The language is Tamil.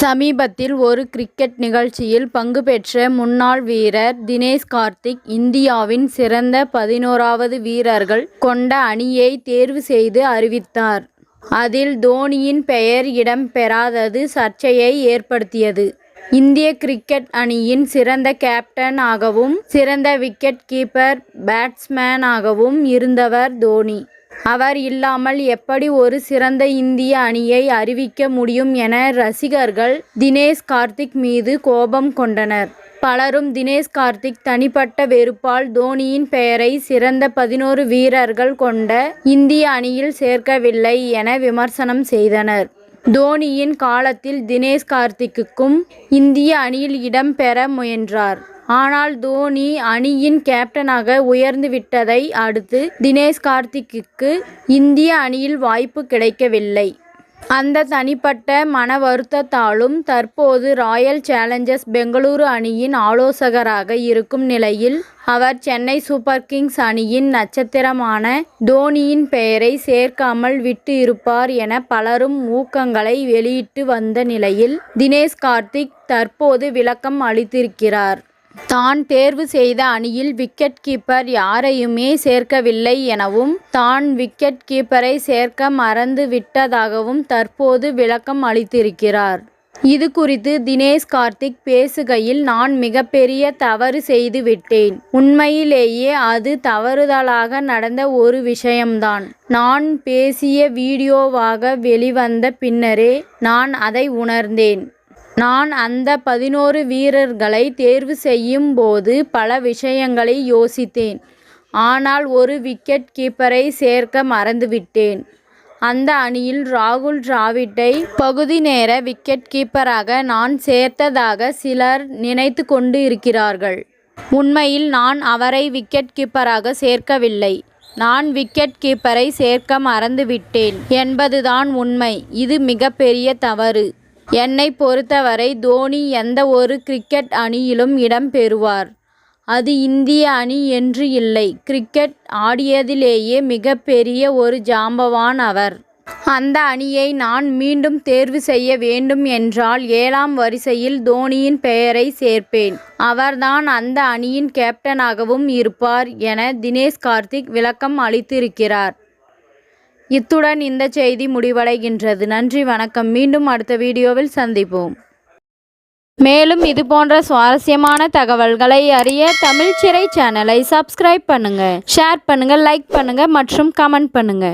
சமீபத்தில் ஒரு கிரிக்கெட் நிகழ்ச்சியில் பங்கு பெற்ற முன்னாள் வீரர் தினேஷ் கார்த்திக் இந்தியாவின் சிறந்த பதினோராவது வீரர்கள் கொண்ட அணியை தேர்வு செய்து அறிவித்தார். அதில் தோனியின் பெயர் இடம் பெறாதது சர்ச்சையை ஏற்படுத்தியது. இந்திய கிரிக்கெட் அணியின் சிறந்த கேப்டன் ஆகவும் சிறந்த விக்கெட் கீப்பர் பேட்ஸ்மேனாகவும் இருந்தவர் தோனி. அவர் இல்லாமல் எப்படி ஒரு சிறந்த இந்திய அணியை அறிவிக்க முடியும் என ரசிகர்கள் தினேஷ் கார்த்திக் மீது கோபம் கொண்டனர். பலரும் தினேஷ் கார்த்திக் தனிப்பட்ட வெறுப்பால் தோனியின் பெயரை சிறந்த பதினோரு வீரர்கள் கொண்ட இந்திய அணியில் சேர்க்கவில்லை என விமர்சனம் செய்தனர். தோனியின் காலத்தில் தினேஷ் கார்த்திக்குக்கும் இந்திய அணியில் இடம் பெற முயன்றார். ஆனால் தோனி அணியின் கேப்டனாக உயர்ந்து விட்டதை அடுத்து தினேஷ் கார்த்திக்குக்கு இந்திய அணியில் வாய்ப்பு கிடைக்கவில்லை. அந்த தனிப்பட்ட மன வருத்தத்தாலும் தற்போது ராயல் சேலஞ்சர்ஸ் பெங்களூரு அணியின் ஆலோசகராக இருக்கும் நிலையில் அவர் சென்னை சூப்பர் கிங்ஸ் அணியின் நட்சத்திரமான தோனியின் பெயரை சேர்க்காமல் விட்டு இருப்பார் என பலரும் ஊகங்களை வெளியிட்டு வந்த நிலையில் தினேஷ் கார்த்திக் தற்போது விளக்கம் அளித்திருக்கிறார். தான் தேர்வு செய்த அணியில் விக்கெட் கீப்பர் யாரையுமே சேர்க்கவில்லை எனவும் தான் விக்கெட் கீப்பரை சேர்க்க மறந்து விட்டதாகவும் தற்போது விளக்கம் அளித்திருக்கிறார். இது குறித்து தினேஷ் கார்த்திக் பேசுகையில் நான் மிகப்பெரிய தவறு செய்து விட்டேன். உண்மையிலேயே அது தவறுதலாக நடந்த ஒரு விஷயம்தான் நான் பேசிய வீடியோவாக வெளிவந்த பின்னரே நான் அதை உணர்ந்தேன். நான் அந்த பதினோரு வீரர்களை தேர்வு செய்யும் போது பல விஷயங்களை யோசித்தேன். ஆனால் ஒரு விக்கெட் கீப்பரை சேர்க்க மறந்துவிட்டேன். அந்த அணியில் ராகுல் டிராவிட்டை பகுதி நேர விக்கெட் கீப்பராக நான் சேர்த்ததாக சிலர் நினைத்து கொண்டு இருக்கிறார்கள். உண்மையில் நான் அவரை விக்கெட் கீப்பராக சேர்க்கவில்லை. நான் விக்கெட் கீப்பரை சேர்க்க மறந்துவிட்டேன் என்பதுதான் உண்மை. இது மிகப்பெரிய தவறு. என்னை பொறுத்தவரை தோனி எந்த ஒரு கிரிக்கெட் அணியிலும் இடம் பெறுவார். அது இந்திய அணி என்று இல்லை கிரிக்கெட் ஆடியதிலேயே மிகப்பெரிய ஒரு ஜாம்பவான் அவர். அந்த அணியை நான் மீண்டும் தேர்வு செய்ய வேண்டும் என்றால் ஏழாம் வரிசையில் தோனியின் பெயரை சேர்ப்பேன். அவர் தான் அந்த அணியின் கேப்டனாகவும் இருப்பார் என தினேஷ் கார்த்திக் விளக்கம் அளித்திருக்கிறார். இத்துடன் இந்த செய்தி முடிவடைகின்றது. நன்றி வணக்கம் மீண்டும் அடுத்த வீடியோவில் சந்திப்போம். மேலும் இது போன்ற சுவாரஸ்யமான தகவல்களை அறிய தமிழ்ச்சிறை சேனலை சப்ஸ்கிரைப் பண்ணுங்க ஷேர் பண்ணுங்க லைக் பண்ணுங்க மற்றும் கமெண்ட் பண்ணுங்க.